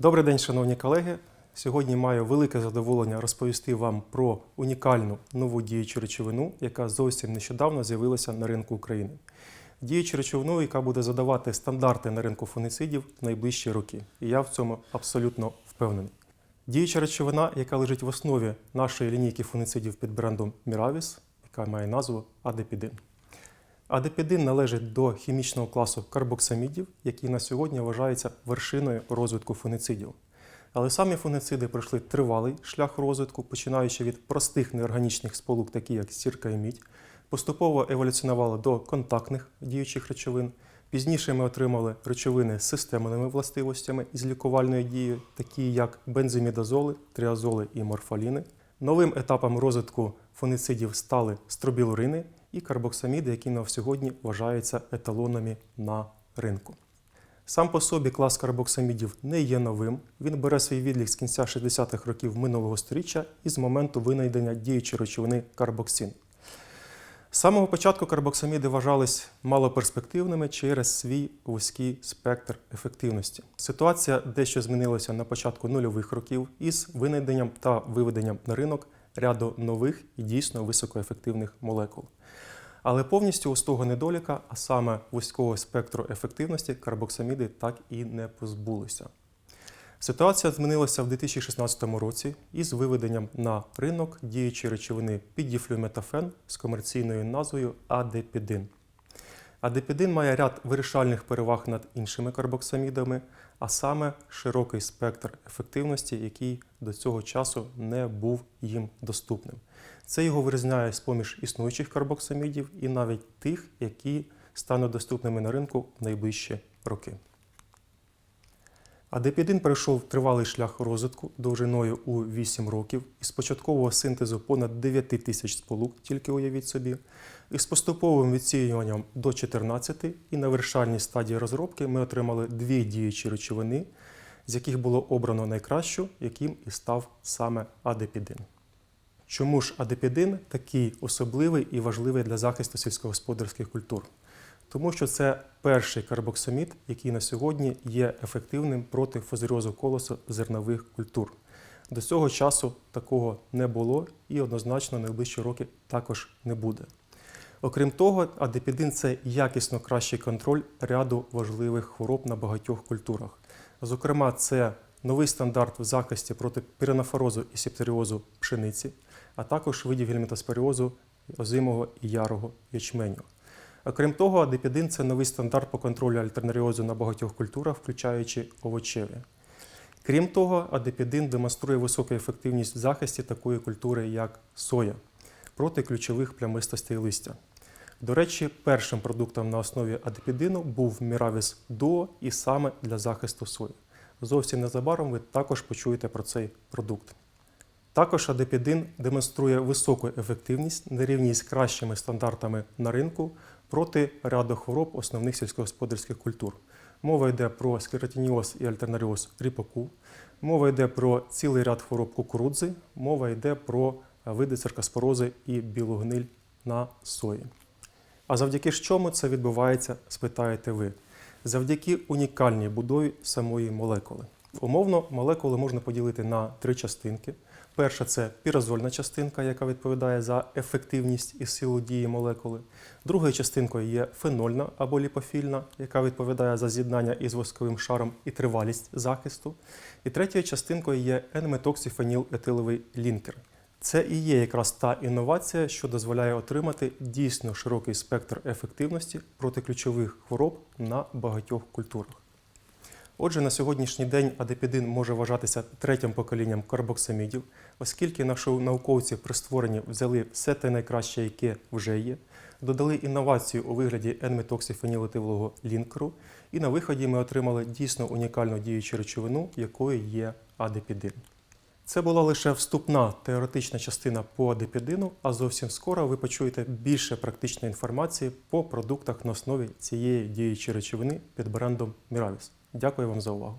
Добрий день, шановні колеги. Сьогодні маю велике задоволення розповісти вам про унікальну нову діючу речовину, яка зовсім нещодавно з'явилася на ринку України. Діючу речовину, яка буде задавати стандарти на ринку фунгіцидів в найближчі роки. І я в цьому абсолютно впевнений. Діюча речовина, яка лежить в основі нашої лінійки фунгіцидів під брендом Miravis, яка має назву Адепідин. Адепідин належить до хімічного класу карбоксамідів, який на сьогодні вважається вершиною розвитку фунгіцидів. Але самі фунгіциди пройшли тривалий шлях розвитку, починаючи від простих неорганічних сполук, такі як сірка і мідь, поступово еволюціонували до контактних діючих речовин. Пізніше ми отримали речовини з системними властивостями із лікувальною дією, такі як бензимідазоли, тріазоли і морфаліни. Новим етапом розвитку фунгіцидів стали стробілурини і карбоксаміди, які на сьогодні вважаються еталонами на ринку. Сам по собі клас карбоксамідів не є новим. Він бере свій відлік з кінця 60-х років минулого століття і з моменту винайдення діючої речовини карбоксин. З самого початку карбоксаміди вважались малоперспективними через свій вузький спектр ефективності. Ситуація дещо змінилася на початку нульових років із винайденням та виведенням на ринок ряду нових і дійсно високоефективних молекул. Але повністю ось того недоліка, а саме вузького спектру ефективності, карбоксаміди так і не позбулися. Ситуація змінилася в 2016 році із виведенням на ринок діючої речовини піддіфлюметафен з комерційною назвою адепідин. Адепідин має ряд вирішальних переваг над іншими карбоксамідами, а саме широкий спектр ефективності, який до цього часу не був їм доступним. Це його вирізняє з поміж існуючих карбоксамідів і навіть тих, які стануть доступними на ринку в найближчі роки. Адепідин пройшов тривалий шлях розвитку довжиною у 8 років із початкового синтезу понад 9 тисяч сполук, тільки уявіть собі, і з поступовим відсіюванням до 14 і на вершальній стадії розробки ми отримали дві діючі речовини, з яких було обрано найкращу, яким і став саме адепідин. Чому ж адепідин такий особливий і важливий для захисту сільськогосподарських культур? Тому що це перший карбоксамід, який на сьогодні є ефективним проти фузаріозу колосу зернових культур. До цього часу такого не було і однозначно найближчі роки також не буде. Окрім того, адепідин це якісно кращий контроль ряду важливих хвороб на багатьох культурах. Зокрема, це новий стандарт в захисті проти піренофорозу і септеріозу пшениці, а також видів гельмінтоспоріозу озимого і ярого ячменю. Окрім того, адепідин це новий стандарт по контролю альтернаріозу на багатьох культурах, включаючи овочеві. Крім того, адепідин демонструє високу ефективність в захисті такої культури, як соя, проти ключових плямистостей листя. До речі, першим продуктом на основі адепідину був Miravis Duo і саме для захисту сої. Зовсім незабаром ви також почуєте про цей продукт. Також адепідин демонструє високу ефективність на рівні з кращими стандартами на ринку проти ряду хвороб основних сільськогосподарських культур. Мова йде про склеротиніоз і альтернаріоз ріпаку, мова йде про цілий ряд хвороб кукурудзи, мова йде про види циркоспорози і білогниль на сої. А завдяки чому це відбувається, спитаєте ви? Завдяки унікальній будові самої молекули. Умовно, молекули можна поділити на три частинки. Перша це пірозольна частинка, яка відповідає за ефективність і силу дії молекули. Другою частинкою є фенольна або ліпофільна, яка відповідає за з'єднання із восковим шаром і тривалість захисту. І третьою частинкою є N-метоксифенілетиловий лінкер. Це і є якраз та інновація, що дозволяє отримати дійсно широкий спектр ефективності проти ключових хвороб на багатьох культурах. Отже, на сьогоднішній день адепідин може вважатися третім поколінням карбоксамідів, оскільки наші науковці при створенні взяли все те найкраще, яке вже є, додали інновацію у вигляді N-метоксифенілетилового лінкеру, і на виході ми отримали дійсно унікальну діючу речовину, якою є адепідин. Це була лише вступна теоретична частина по адепідину, а зовсім скоро ви почуєте більше практичної інформації по продуктах на основі цієї діючої речовини під брендом Miravis. Дякую вам за увагу.